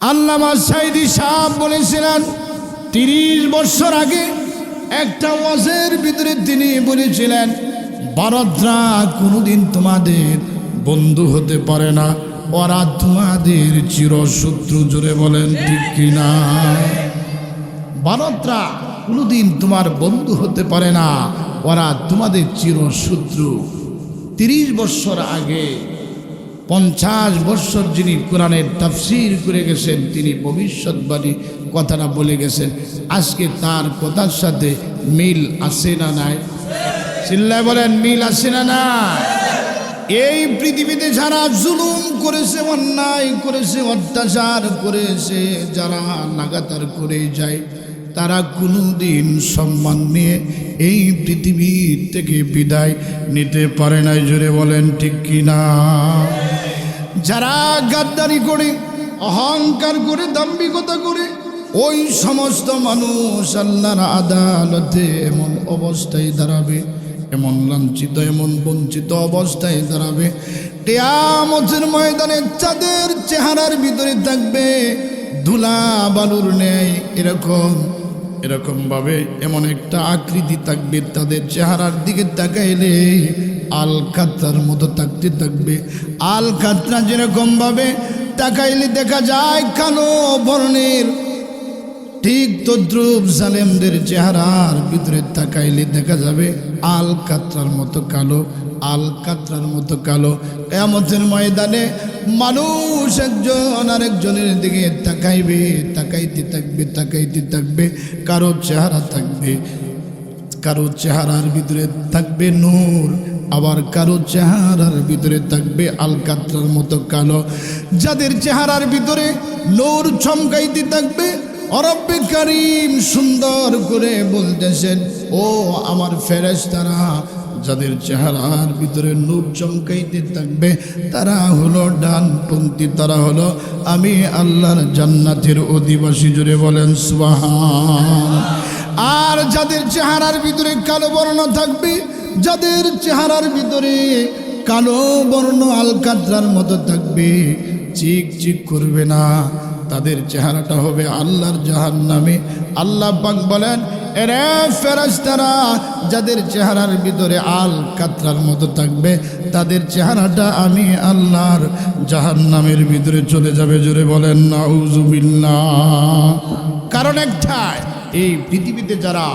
আল্লামা সাইদি সাহ বলেছিলেন, তিরিশ বছর আগে একটা ওয়াজের ভিতরে তিনি বলেছিলেন ভারতরা কোনোদিন তোমাদের বন্ধু হতে পারে না, ওরা তোমাদের চিরশত্রু জুড়ে বলেন, ঠিক কিনা? ভারতরা কোনোদিন তোমার বন্ধু হতে পারে না, ওরা তোমাদের চিরশত্রু। তিরিশ বছর আগে পঞ্চাশ বৎসর যিনি কোরআনের তাফসির করে গেছেন, তিনি ভবিষ্যৎবাণী কথাটা বলে গেছেন, আজকে তার কথার সাথে মিল আসে না নাই? চিল্লায় বলেন, মিল আছে না না এই পৃথিবীতে যারা জুলুম করেছে, অন্যায় করেছে, অত্যাচার করেছে, যারা লাগাতার করে যায় তারা কোনোদিন সম্মান নিয়ে এই পৃথিবী থেকে বিদায় নিতে পারে নাই, জোরে বলেন ঠিক কিনা? যারা গাদ্দারি করে, অহংকার করে, দাম্ভিকতা করে, ওই সমস্ত মানুষ আল্লাহর আদালতে এমন অবস্থায় দাঁড়াবে, এমন লাঞ্ছিত, এমন বঞ্চিত অবস্থায় দাঁড়াবে, কেয়ামতের ময়দানে চাঁদের চেহারার ভিতরে থাকবে, ধুলা বালুর নেয় এরকম এরকম ভাবে এমন একটা আকৃতি থাকবে, তাদের চেহারার দিকে তাকাইলে আল কাতরার মতো থাকতে থাকবে। আল কাতরা যেরকম ভাবে তাকাইলে দেখা যায় কালো বর্ণের ঠিক তদ্রুপ জালেমদের চেহারার ভিতরে তাকাইলে দেখা যাবে আল কাতরার মতো কালো। আল কাতরার মতো কালো। এমতের ময়দানে মানুষ একজন আরেকজনের দিকে তাকাইবে, তাকাইতে থাকবে তাকাইতে থাকবে। কারও চেহারা থাকবে, কারও চেহারার ভিতরে থাকবে নূর, আবার কারও চেহারার ভিতরে থাকবে আলকাত্রার মতো কালো। যাদের চেহারার ভিতরে নূর চমকাইতে থাকবে, অরব্বে করিম সুন্দর করে বলতেছেন, ও আমার ফেরেশতারা যাদের চেহারার ভিতরে নূর চমকাইতে থাকবে, তারা হলো ডানপন্থী তারা হলো আমি আল্লাহর জান্নাতের অধিবাসী জুড়ে বলেন সুবাহান। আর যাদের চেহারার ভিতরে কালো বর্ণ থাকবে, যাদের চেহারার ভিতরে কালো বর্ণ আলকাত্রার মতো থাকবে, চিক চিক করবে না। তাদের চেহারাটা হবে আল্লাহর জাহান নামে আল্লাহ পাক বলেন এরে ফেরাস্তারা যাদের চেহারার ভিতরে আল কাতরার মতো থাকবে, তাদের চেহারাটা আমি আল্লাহর জাহান নামের ভিতরে চলে যাবে, জোরে বলেন না কারণ একটাই, এই পৃথিবীতে যারা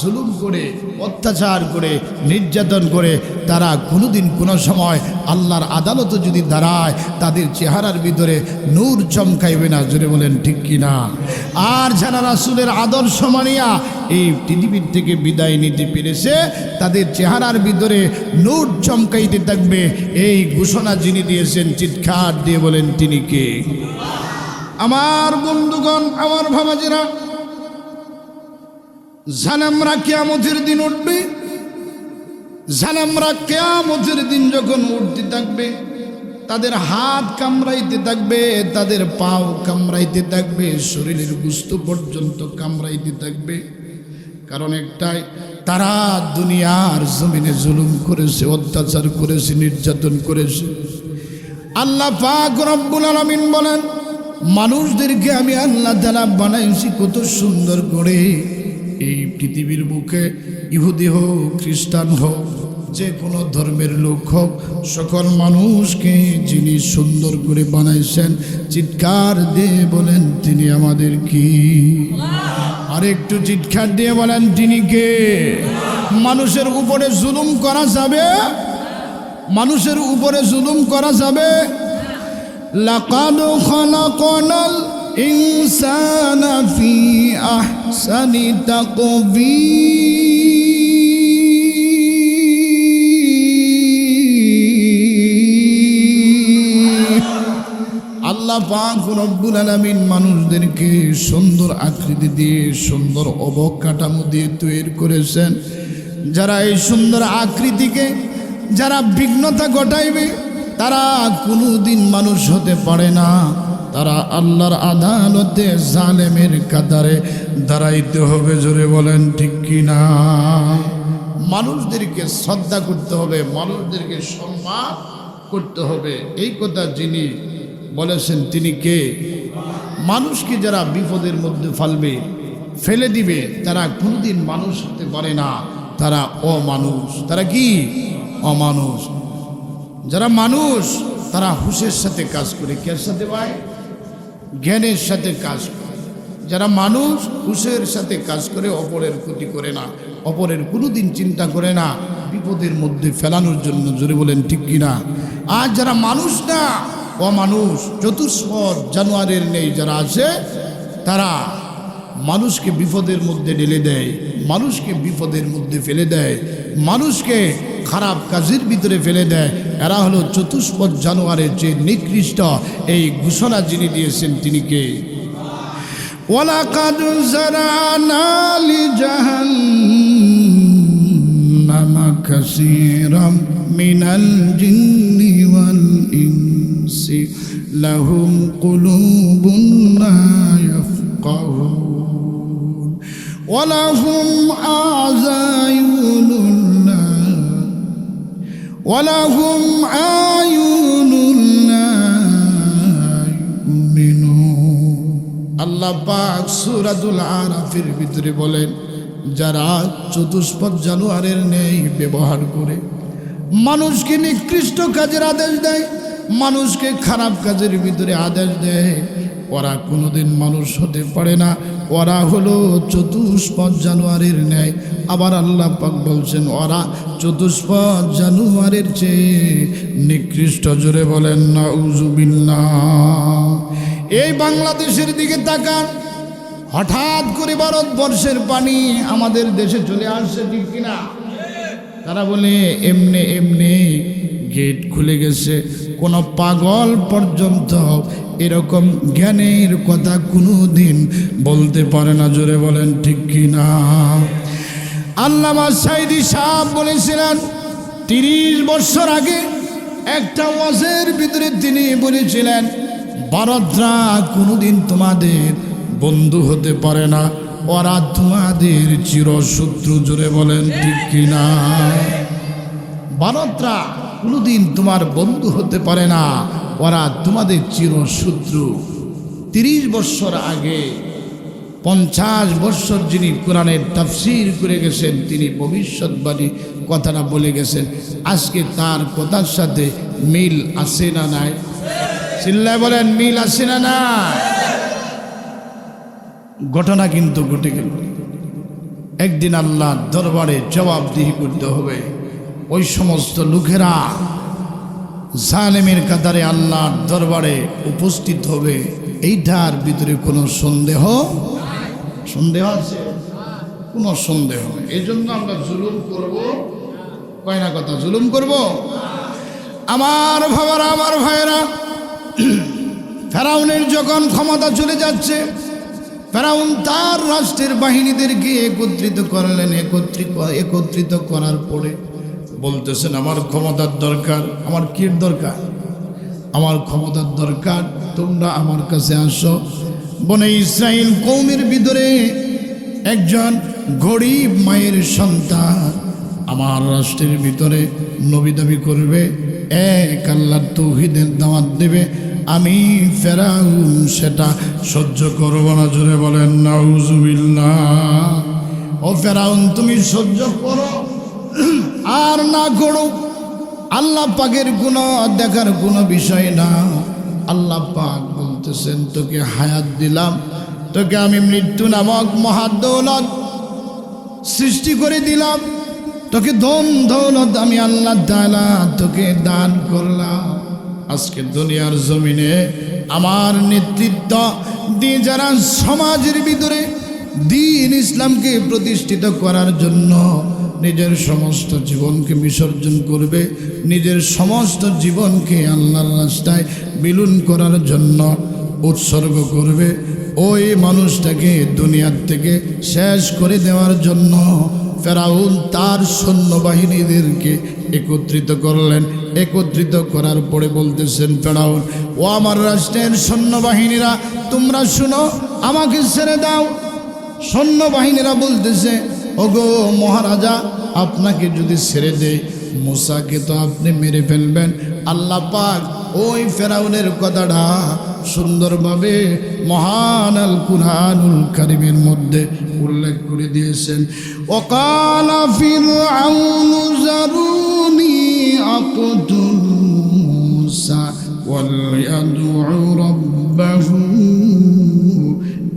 জুলুম করে, অত্যাচার করে, নির্যাতন করে, তারা কোনোদিন কোনো সময় আল্লাহর আদালতে যদি দাঁড়ায়, তাদের চেহারার ভিতরে নূর চমকাইবে না। জুড়ে বলেন, ঠিক কিনা আর যারা রাসুলের আদর্শ মানিয়া এই পৃথিবীর থেকে বিদায় নিতে পেরেছে, তাদের চেহারার ভিতরে নূর চমকাইতে থাকবে। এই ঘোষণা যিনি দিয়েছেন, চিৎকার দিয়ে বলেন, তিনি কে? আমার বন্ধুগণ, আমার ভাবাজিরা জানামরা কেয়ামতের দিন উঠবে। জানামরা কেয়ামতের দিন যখন উঠতে থাকবে, তাদের হাত কামড়াইতে থাকবে, তাদের পাও কামড়াইতে থাকবে, শরীরের গুস্ত পর্যন্ত কামড়াইতে থাকবে। কারণ একটাই, তারা দুনিয়ার জমিনে জুলুম করেছে, অত্যাচার করেছে, নির্যাতন করেছে। আল্লাহ পাক রব্বুল আলামিন বলেন, মানুষদেরকে আমি আল্লাহ তালা বানাইছি কত সুন্দর করে। এই পৃথিবীর বুকে ইহুদি হোক, খ্রিস্টান হোক, যে কোনো ধর্মের লোক হোক, সকল মানুষকে যিনি সুন্দর করে বানাইছেন, চিৎকার দিয়ে বলেন তিনি আমাদের কি? আর একটু চিৎকার দিয়ে বলেন তিনি কে? মানুষের উপরে জুলুম করা যাবে? মানুষের উপরে জুলুম করা যাবে? লাকাদ খলাকনাল ইনসানা ফি আহসানি তাকবীর আল্লাহ পাক রব্বুল আলামিন মানুষদেরকে সুন্দর আকৃতি দিয়ে, সুন্দর অবকাঠামো দিয়ে তৈরি করেছেন। যারা এই সুন্দর আকৃতিকে, যারা বিঘ্নতা ঘটাইবে, তারা কোনোদিন মানুষ হতে পারে না। তারা আল্লাহর আদালতে জালেমের কাতারে দাঁড়াইতে হবে, জোরে বলেন, ঠিক কি না? মানুষদেরকে শ্রদ্ধা করতে হবে, মানুষদেরকে সম্মান করতে হবে। এই কথা যিনি বলেছেন, তিনি কে? মানুষকে যারা বিপদের মধ্যে ফালবে, ফেলে দিবে, তারা কোনদিন মানুষ হতে পারে না। তারা অমানুষ। তারা কি? অমানুষ। যারা মানুষ, তারা হুশের সাথে কাজ করে কে সাথে ভাই? জ্ঞানের সাথে কাজ করে। যারা মানুষ হুশের সাথে কাজ করে, অপরের ক্ষতি করে না, অপরের কোনোদিন চিন্তা করে না, বিপদের মধ্যে ফেলানোর জন্য জোরে বলেন ঠিক কিনা আর যারা মানুষ না, অমানুষ, চতুষ্পদ জানুয়ারের নেই যারা আছে, তারা মানুষকে বিপদের মধ্যে ঢেলে দেয়, মানুষকে বিপদের মধ্যে ফেলে দেয়, মানুষকে খারাপ কাজের ভিতরে ফেলে দেয়। এরা হলো চতুষ্পদ জানুয়ারের যে নিকৃষ্ট, এই ঘোষণা যিনি দিয়েছেন তিনি কে? ওয়ালাকাদ জারানা লিজাহান্নাম ولهم أعين لا يؤمنون আল্লাহ পাক সূরাতুল আরাফের ভিতরে বলেন যারা চতুষ্পদ জানোয়ারের নেই ব্যবহার করে মানুষকে নিকৃষ্ট কাজের আদেশ দেয় মানুষকে খারাপ কাজের ভিতরে আদেশ দেয়। ওরা কোনোদিন মানুষ হতে পারে না। ওরা হলো চতুষ্পদ জানুয়ারির ন্যায়। আবার আল্লাহ পাক বলছেন, ওরা চতুষ্পদ জানুয়ারির চেয়ে নিকৃষ্ট। জোরে বলেন না উজুবিল্লা এই বাংলাদেশের দিকে তাকান। হঠাৎ করে ভারতবর্ষের পানি আমাদের দেশে চলে আসছে ঠিক কিনা? তারা বলে, এমনে এমনি গেট খুলে গেছে। কোনো পাগল পর্যন্ত এরকম জ্ঞানের কথা কোনো দিন বলতে পারে না, জোরে বলেন ঠিক কিনা? আল্লামা সাইদি সাহেব বলেছিলেন, তিরিশ বছর আগে একটা ওয়াজের ভিতরে তিনি বলেছিলেন ভারতরা কোনোদিন তোমাদের বন্ধু হতে পারে না, ওরা তোমাদের চিরশত্রু জুড়ে বলেন ঠিক কিনা? ভারতরা কোনোদিন তোমার বন্ধু হতে পারে না। ওরা তোমাদের চিরশত্রু। তিরিশ বৎসর আগে, পঞ্চাশ বৎসর যিনি কোরআনের তাফসির করে গেছেন, তিনি ভবিষ্যৎবাণী কথাটা বলে গেছেন, আজকে তার কথার সাথে মিল আছে না নাই? চিল্লায় বলেন, মিল আছে না না ঘটনা কিন্তু ঘটে গেল। একদিন আল্লাহ দরবারে জবাবদিহি করতে হবে। ওই সমস্ত লোকেরা জালেমের কাতারে আল্লাহর দরবারে উপস্থিত হবে, এইটার ভিতরে কোনো সন্দেহ সন্দেহ আছে? কোনো সন্দেহ এই জন্য আমরা জুলুম করব। কয় না কথা? জুলুম করব? আমার ভাবারা, আমার ভাইয়েরা, ফেরাউনের যখন ক্ষমতা চলে যাচ্ছে, ফেরাউন তার রাষ্ট্রের বাহিনীদেরকে একত্রিত করলেন, একত্রিত একত্রিত করার পরে বলতেছেন, আমার ক্ষমতার দরকার, আমার কির দরকার, আমার ক্ষমতার দরকার, তোমরা আমার কাছে আসো। বনে ইসরায়েল কৌমের ভিতরে একজন গরিব মায়ের সন্তান আমার রাষ্ট্রের ভিতরে নবী দাবি করবে, এক আল্লাহ তৌহিদের দাওয়াত দেবে, আমি ফেরাউন সেটা সহ্য করব না। জোরে বলেন, নাউজুবিল্লাহ। ও ফেরাউন, তুমি সহ্য করো। আর না করো আল্লাহ পাকের কোনো দেখার কোনো বিষয় না। আল্লাহ পাক বলতেছেন, তোকে হায়াত দিলাম। তোকে আমি মৃত্যু নামক মহাদৌলত সৃষ্টি করে দিলাম। তোকে ধন দৌলত আমি আল্লাহ তাআলা তোকে দান করলাম। আজকে দুনিয়ার জমিনে আমার নেতৃত্ব দিয়ে যারা সমাজের ভিতরে দিন ইসলামকে প্রতিষ্ঠিত করার জন্য নিজের সমস্ত জীবনকে বিসর্জন করবে, নিজের সমস্ত জীবনকে আল্লাহর রাস্তায় বিলুন করার জন্য উৎসর্গ করবে। ওই মানুষটাকে দুনিয়ার থেকে শেষ করে দেওয়ার জন্য ফেরাউন তার সৈন্যবাহিনীদেরকে একত্রিত করলেন। একত্রিত করার পরে বলতেছেন, ফেরাউন, ও আমার রাষ্ট্রের সৈন্যবাহিনীরা, তোমরা শুনো, আমাকে ছেড়ে দাও। সৈন্যবাহিনীরা বলতেছে ওগো মহারাজা, আপনাকে যদি ছেড়ে দেয় মুসাকে তো আপনি মেরে ফেলবেন। আল্লাহ পাক ওই ফেরাউনের কথাটা সুন্দরভাবে মহান আল কুরআনুল কারিমের মধ্যে উল্লেখ করে দিয়েছেন। ওকালা ফিরআউন জারুনি আকতুল মুসা ওয়ালিয়াদউ রাব্বাহু,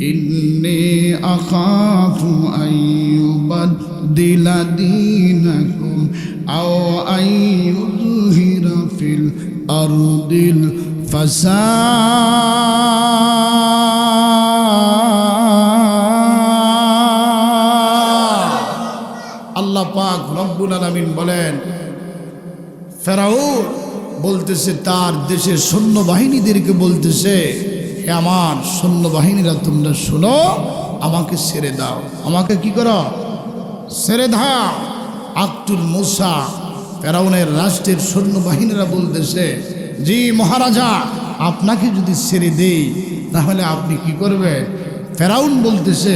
ইন্নী আখা يبدل دينكم أو أن يظهر في الأرض الفساد আল্লাহ পাক রব্বুল আলামিন বলেন ফেরাউন বলতেছে তার দেশের সৈন্যবাহিনীদেরকে বলতেছে হে আমার সৈন্যবাহিনীরা তোমরা শোনো আমাকে ছেড়ে দাও আমাকে কি করো দাও আক্তুল মুসা, ফেরাউনের রাষ্ট্রের সৈন্যবাহিনীরা বলতেছে, জি মহারাজা, আপনাকে যদি ছেড়ে দেই, তাহলে আপনি কি করবেন? ফেরাউন বলতেছে,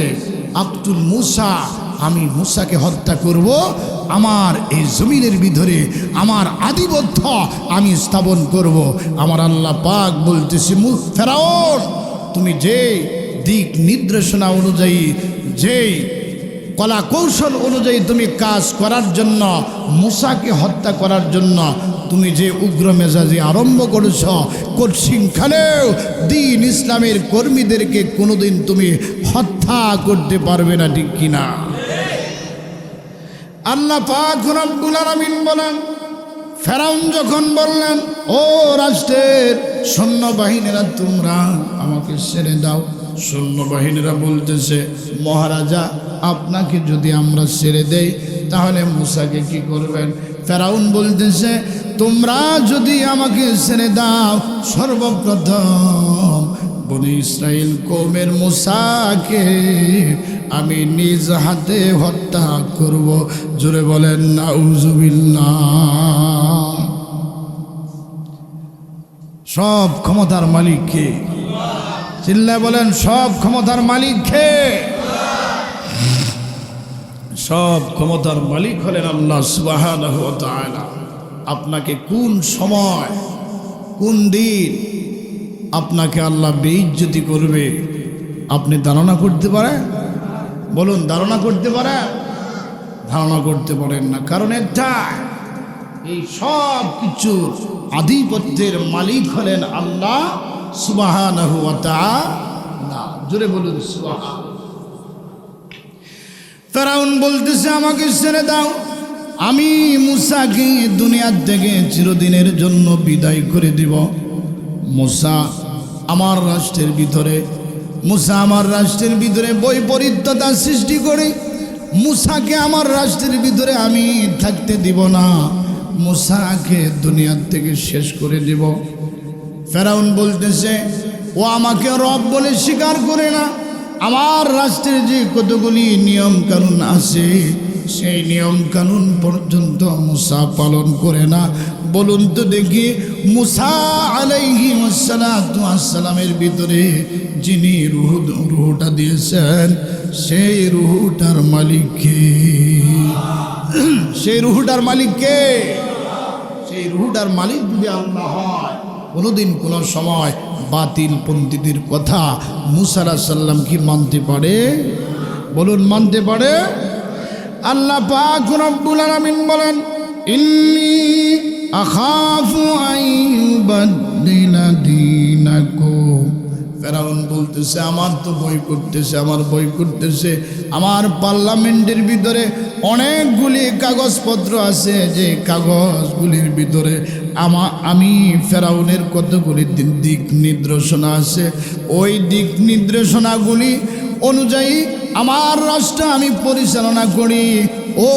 আব্দুল মুসা, আমি মুসাকে হত্যা করব। আমার এই জমিনের ভিতরে আমার আধিপত্য আমি স্থাপন করব। আমার আল্লাহ পাক বলতেছি ফেরাউন, তুমি যে দিক নির্দেশনা অনুযায়ী, যেই কলা কৌশল অনুযায়ী তুমি কাজ করার জন্য, মুসাকে হত্যা করার জন্য তুমি যে উগ্র মেজাজি আরম্ভ করেছ কোচিংখানেও দিন ইসলামের কর্মীদেরকে কোনোদিন তুমি হত্যা করতে পারবে না, ঠিক কিনা আল্লাহ পাক বলেন, ফেরাউন যখন বললেন, ও রাষ্ট্রের সৈন্যবাহিনীরা, তোমরা আমাকে ছেড়ে দাও। সৈন্যবাহিনীরা বলতেছে, মহারাজা, আপনাকে যদি আমরা ছেড়ে দেই, তাহলে মুসাকে কি করবেন? ফেরাউন বলতেছে, তোমরা যদি আমাকে ছেড়ে দাও, সর্বপ্রথম বনি ইসরায়েল কৌমের মুসাকে আমি নিজ হাতে হত্যা করব। জোরে বলেন, নাউজুবিল্লাহ। সব ক্ষমতার মালিক কে? চিল্লায় বলেন, সব ক্ষমতার মালিক কে? সব ক্ষমতার মালিক হলেন আল্লাহ ওয়া আপনাকে কোন সময়, কোন দিন আপনাকে আল্লাহ বেইজ্জতি করবে? আপনি ধারণা করতে পারেন? বলুন, ধারণা করতে পারেন? ধারণা করতে পারেন না। কারণ একটা এই সব কিছুর আধিপত্যের মালিক হলেন আল্লাহ সুবাহানাহু ওয়া জোরে বলুন সুবহান ফেরাউন বলতেছে, আমাকে ছেড়ে দাও। আমি মুসাকে দুনিয়ার থেকে চিরদিনের জন্য বিদায় করে দিব। মুসা আমার রাষ্ট্রের ভিতরে, মুসা আমার রাষ্ট্রের ভিতরে বৈপরীত্যতা সৃষ্টি করে, মুসাকে আমার রাষ্ট্রের ভিতরে আমি থাকতে দিব না। মুসাকে দুনিয়ার থেকে শেষ করে দিব। ফেরাউন বলতেছে, ও আমাকে রব বলে স্বীকার করে না। আমার রাষ্ট্রের যে কতগুলি নিয়ম কানুন আছে, সেই নিয়ম কানুন পর্যন্ত মুসা পালন করে না। বলুন তো দেখি, মুসা আলাইহি আসসালামের ভিতরে যিনি রুহু, রুহুটা দিয়েছেন, সেই রুহুটার মালিককে সেই রুহুটার মালিককে সেই রুহুটার মালিক যদি আল্লাহ হয় কোনোদিন কোনো সময় বাতিল পন্থীদের কথা মুসারা সাল্লাম কি মানতে পারে? বলুন, মানতে পারে? আল্লাহ পাক রব্বুল আলামিন বলেন, ইন্নি আখাফু আইয়ুবাদদিলা দীনাকুম। ফেরাউন বলতেছে, আমার তো বই করতেছে আমার বই করতেছে আমার পার্লামেন্টের ভিতরে অনেকগুলি কাগজপত্র আছে, যে কাগজগুলির ভিতরে আমা, আমি ফেরাউনের কতগুলি দিক নির্দেশনা আছে। ওই দিক নির্দেশনাগুলি অনুযায়ী আমার রাষ্ট্র আমি পরিচালনা করি। ও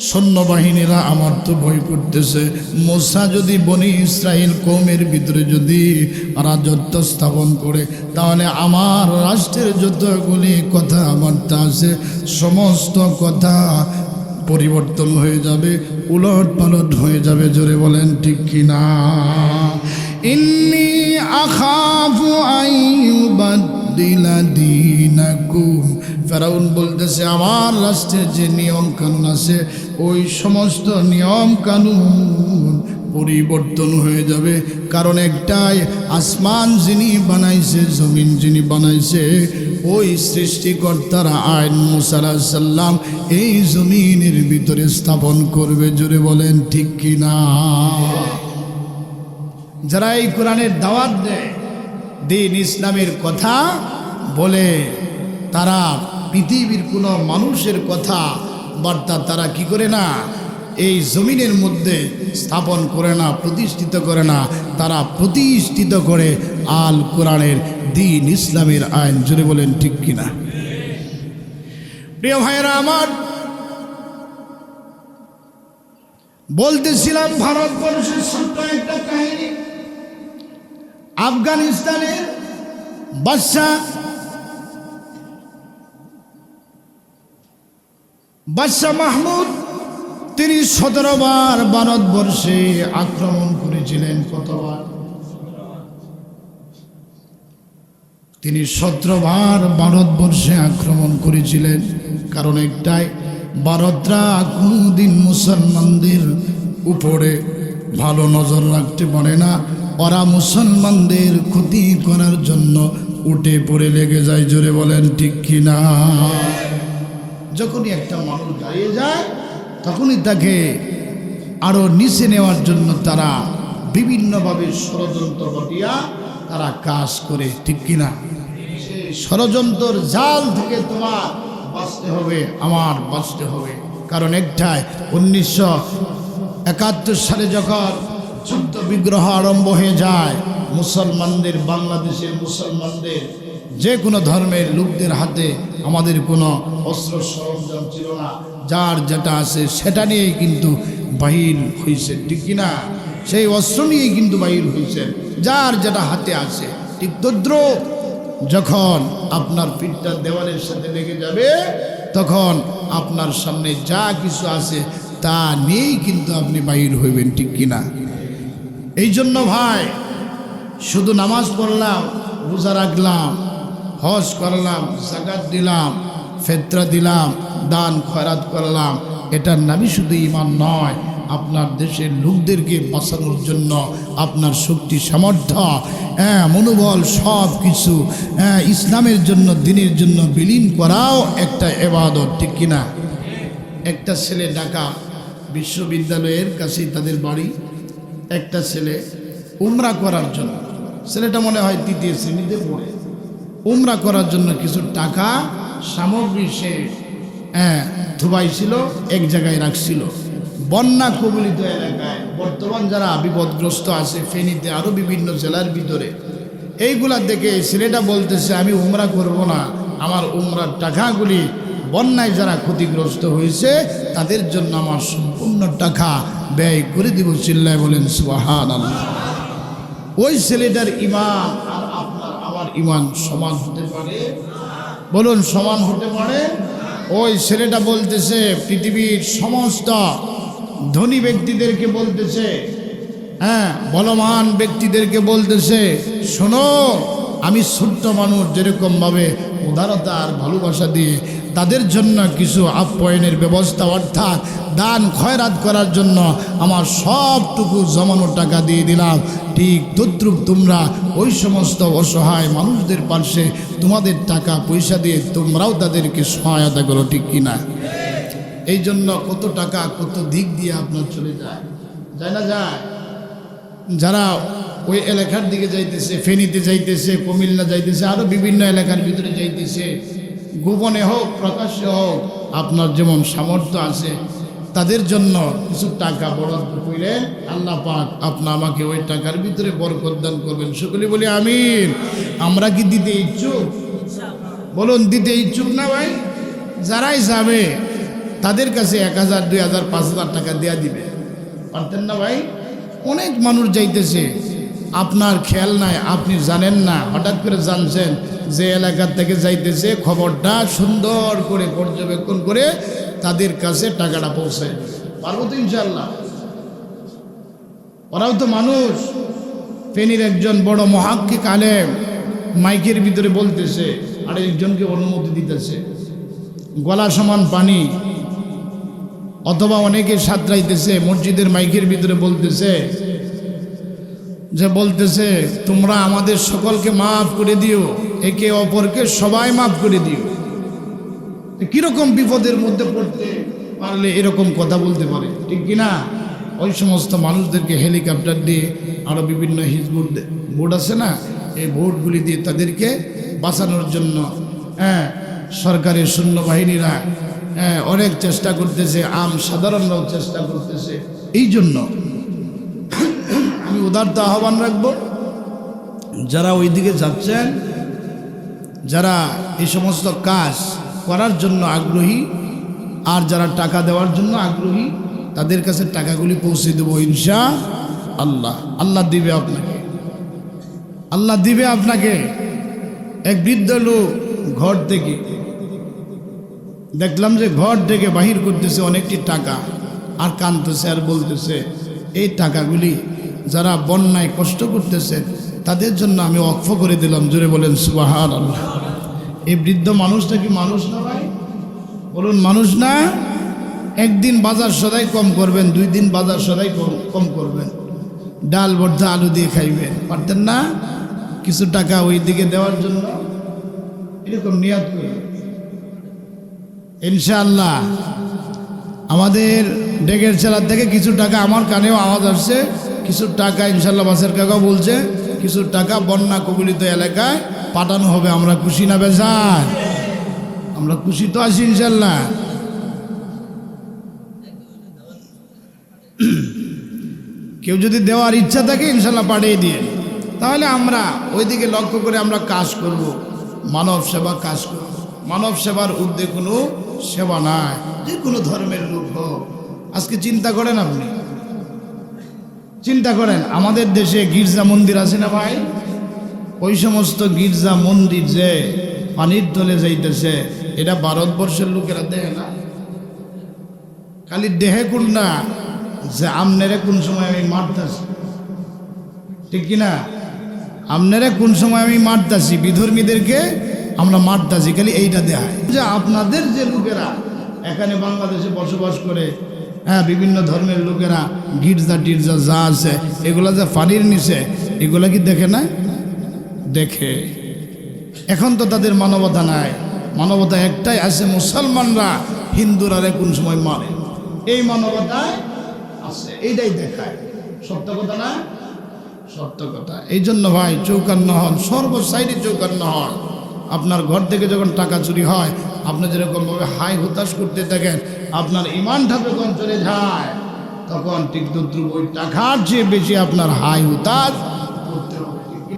সৈন্যবাহিনীরা আমার তো ভয় করতেছে। মোসা যদি বনি ইসরায়েল কৌমের ভিতরে যদি রাজত্ব স্থাপন করে, তাহলে আমার রাষ্ট্রের যতগুলি কথাবার্তা আছে, সমস্ত কথা পরিবর্তন হয়ে যাবে উলট পালট হয়ে যাবে, জোরে বলেন ঠিক কিনা? ইন্নি আখাফু আইয়ুবাদদিলা দীনাকুম। ফেরাউন বলতেছে, আমার রাষ্ট্রের যে নিয়ম কানুন আছে, ওই সমস্ত নিয়ম কানুন পরিবর্তন হয়ে যাবে। কারণ একটাই, আসমান যিনি বানাইছে, জমিন যিনি বানাইছে ওই সৃষ্টিকর্তার আইন মুসাল্লাম এই জমিনের ভিতরে স্থাপন করবে জুড়ে বলেন ঠিক কিনা? যারা এই কোরআনের দাওয়াত দেয়, দিন ইসলামের কথা বলে, তারা পৃথিবীর কোনো মানুষের কথা বার্তা তারা কি করে না, এই জমিনের মধ্যে স্থাপন করে না, প্রতিষ্ঠিত করে না, তারা প্রতিষ্ঠিত করে আল কোরআনের দিন ইসলামের আইন জুড়ে বলেন ঠিক কিনা? প্রিয় ভাইয়েরা আমার বলতেছিলাম ভারতবর্ষের ছোট্ট একটা কাহিনী। আফগানিস্তানের বাদশাহ বাদশাহ মাহমুদ, তিনি সতেরো বার ভারতবর্ষে আক্রমণ করেছিলেন কতবার? তিনি সতেরো বার ভারতবর্ষে আক্রমণ করেছিলেন। কারণ একটাই, ভারতরা কোনোদিন মুসলমানদের উপরে ভালো নজর রাখতে পারে না। ওরা মুসলমানদের ক্ষতি করার জন্য উঠে পড়ে লেগে যায়, জোরে বলেন, ঠিক কিনা যখনই একটা মানুষ দাঁড়িয়ে যায়, তখনই তাকে আরও নিচে নেওয়ার জন্য তারা বিভিন্নভাবে ষড়যন্ত্র ঘটিয়া তারা কাজ করে, ঠিক কিনা ষড়যন্ত্র জাল থেকে তোমার বাঁচতে হবে, আমার বাঁচতে হবে। কারণ একটাই, উনিশশো একাত্তর সালে যখন যুদ্ধ বিগ্রহ আরম্ভ হয়ে যায়, মুসলমানদের, বাংলাদেশের মুসলমানদের, যে কোনো ধর্মের লোকদের হাতে আমাদের কোনো অস্ত্র সরঞ্জাম ছিল না। যার যেটা আছে সেটা নিয়েই কিন্তু বাহির হয়েছে ঠিক কিনা? সেই অস্ত্র নিয়েই কিন্তু বাহির হয়েছে যার যেটা হাতে আছে, ঠিক তদ্র যখন আপনার পিঠটা দেওয়ালের সাথে লেগে যাবে, তখন আপনার সামনে যা কিছু আছে তা নিয়েই কিন্তু আপনি বাহির হইবেন, ঠিক কিনা এই জন্য ভাই, শুধু নামাজ পড়লাম, রোজা রাখলাম, হজ করলাম, জাকাত দিলাম, ফেতরা দিলাম, দান খয়রাত করলাম, এটার নামই শুধু ইমান নয়। আপনার দেশের লোকদেরকে বাঁচানোর জন্য আপনার শক্তি, সামর্থ্য হ্যাঁ মনোবল সব কিছু হ্যাঁ ইসলামের জন্য, দিনের জন্য বিলীন করাও একটা এবাদত, ঠিক কিনা একটা ছেলে ঢাকা বিশ্ববিদ্যালয়ের কাছেই তাদের বাড়ি, একটা ছেলে উমরা করার জন্য, ছেলেটা মনে হয় তৃতীয় শ্রেণীতে পড়ে, উমরা করার জন্য কিছু টাকা, সামগ্রী সে হ্যাঁ ধুবাইছিল, এক জায়গায় রাখছিল। বন্যা কবলিত এলাকায় বর্তমান যারা বিপদগ্রস্ত আছে ফেনীতে আরও বিভিন্ন জেলার ভিতরে, এইগুলা দেখে ছেলেটা বলতেছে, আমি উমরা করব না। আমার উমরার টাকাগুলি বন্যায় যারা ক্ষতিগ্রস্ত হয়েছে, তাদের জন্য আমার সম্পূর্ণ টাকা ব্যয় করে দিব। চিল্লায় বলেন সুবাহান ওই ছেলেটার ইমান আর আপনার, আমার ইমান সমান হতে পারে? বলুন, সমান হতে পারে? ওই ছেলেটা বলতেছে, পৃথিবীর সমস্ত ধনী ব্যক্তিদেরকে বলতেছে হ্যাঁ বলমান ব্যক্তিদেরকে বলতেছে, শোনো, আমি ছোট্ট মানুষ, যেরকমভাবে উদারতা আর ভালোবাসা দিয়ে তাদের জন্য কিছু আপ্যায়নের ব্যবস্থা, অর্থাৎ দান, খয়রাত করার জন্য আমার সবটুকু জমানো টাকা দিয়ে দিলাম। ঠিক তদ্রুপ তোমরা ওই সমস্ত অসহায় মানুষদের পাশে তোমাদের টাকা পয়সা দিয়ে তোমরাও তাদেরকে সহায়তা করো, ঠিক কিনা? এই জন্য কত টাকা, কত দিক দিয়ে আপনার চলে যায়। যায় না যায়? যারা ওই এলাকার দিকে যাইতেছে, ফেনীতে যাইতেছে, কুমিল্লা যাইতেছে আরও বিভিন্ন এলাকার ভিতরে যাইতেছে, গোপনে হোক, প্রকাশ্যে হোক, আপনার যেমন সামর্থ্য আছে, তাদের জন্য কিছু টাকা বরাদ্দ কইলেন আল্লাহ পাক আপনা আমাকে ওই টাকার ভিতরে বরকত দান করবেন। সকলে বলি আমিন। আমরা কি দিতে ইচ্ছুক? বলুন, দিতে ইচ্ছুক না ভাই? যারাই যাবে তাদের কাছে এক হাজার, দুই হাজার, পাঁচ হাজার টাকা দেয়া দিবে। পারতেন না ভাই? অনেক মানুষ যাইতেছে, আপনার খেয়াল নাই, আপনি জানেন না। হঠাৎ করে জানছেন যে এলাকার থেকে যাইতেছে, খবরটা সুন্দর করে পর্যবেক্ষণ করে তাদের কাছে টাকাটা পৌঁছে। পারব তো ইনশাল্লাহ ওরাও তো মানুষ। ফেনীর একজন বড় মহাক্কিক আলেম মাইকের ভিতরে বলতেছে আর একজনকে অনুমতি দিতেছে। গলা সমান পানি। অথবা অনেকে সাঁতরাইতেছে, মসজিদের মাইকের ভিতরে বলতেছে, যে বলতেছে, তোমরা আমাদের সকলকে মাফ করে দিও, একে অপরকে সবাই মাফ করে দিও। কীরকম বিপদের মধ্যে পড়তে পারলে এরকম কথা বলতে পারে? ঠিক কিনা? ওই সমস্ত মানুষদেরকে হেলিকপ্টার দিয়ে আরও বিভিন্ন হিজবুট বোর্ড আছে না? এই বোর্ডগুলি দিয়ে তাদেরকে বাঁচানোর জন্য হ্যাঁ সরকারের সৈন্যবাহিনীরা হ্যাঁ অনেক চেষ্টা করতেছে, আম সাধারণ লোক চেষ্টা করতেছে। এই জন্য আমি উদারত আহ্বান রাখব, যারা ওই দিকে যাচ্ছেন, যারা এই সমস্ত কাজ করার জন্য আগ্রহী, আর যারা টাকা দেওয়ার জন্য আগ্রহী, তাদের কাছে টাকাগুলি পৌঁছে দেবো ইনশা আল্লাহ আল্লাহ দিবে আপনাকে। আল্লাহ দিবে আপনাকে। এক বৃদ্ধ লোক ঘর থেকে দেখলাম যে ঘর থেকে বাহির করতেছে অনেকটি টাকা। আর কানতেছে আর বলতেছে, এই টাকাগুলি যারা বন্যায় কষ্ট করতেছে, তাদের জন্য আমি অক্ষ করে দিলাম। জোরে বলেন সুবাহার আল্লাহ এই বৃদ্ধ মানুষটা কি মানুষ না ভাই? বলুন, মানুষ না? একদিন বাজার সদাই কম করবেন, দুই দিন বাজার সদাই কম কম করবেন। ডাল, ভর্তা, আলু দিয়ে খাইবেন। পারতেন না? কিছু টাকা ওই দিকে দেওয়ার জন্য? এরকম নিয়াদ করে। ইনশাআল্লাহ। আমাদের ডেকের চালার থেকে কিছু টাকা আমার কানেও আওয়াজ আসছে। কিছু টাকা ইনশাল্লাহ বাসের কাকাও বলছে। কিছু টাকা বন্যা কবলিত এলাকায় পাঠানো হবে। আমরা খুশি না বেজান আমরা খুশি তো আছি ইনশাল্লাহ কেউ যদি দেওয়ার ইচ্ছা থাকে ইনশাল্লাহ পাঠিয়ে দিয়ে। তাহলে আমরা ওইদিকে লক্ষ্য করে আমরা কাজ করব। মানব সেবা কাজ করব। মানব সেবার ঊর্ধ্বে কোনো সেবা নাই, যে কোনো ধর্মের লোক হোক। আজকে চিন্তা করেন আপনি? চিন্তা করেন, আমাদের দেশে গির্জা মন্দির আছে না ভাই? ওই সমস্ত গির্জা মন্দির যে পানির তলে যাইতেছে, এটা ভারতবর্ষের লোকেরা দেখে না। খালি দেহে কোন না, যে আমনেরে কোন সময় আমি মারতেছি। ঠিক কিনা? আমনেরে কোন সময় আমি মারতাছি? বিধর্মীদেরকে আমরা খালি এইটা দেখায় যে আপনাদের যে লোকেরা, এখানে বাংলাদেশে বসবাস করে হ্যাঁ বিভিন্ন ধর্মের লোকেরা, গির্জা টির্জা যা আছে, এগুলা যে ফানির নিচে, এগুলা কি দেখে না দেখে। এখন তো তাদের মানবতা নাই। মানবতা একটাই আছে, মুসলমানরা হিন্দুরা কোন সময় মারে। এই মানবতায় আছে, এইটাই দেখায়। সত্য কথা না? সত্য কথা। এই জন্য ভাই, চৌকান্ন হন সর্ব সাইডে চৌকান্ন হন। আপনার ঘর থেকে যখন টাকা চুরি হয়, আপনি যেরকমভাবে হাই হতাশ করতে থাকেন, আপনার ইমানটা যখন চলে যায়, তখন ঠিক ওই টাকার চেয়ে বেশি আপনার হাই হতাশ।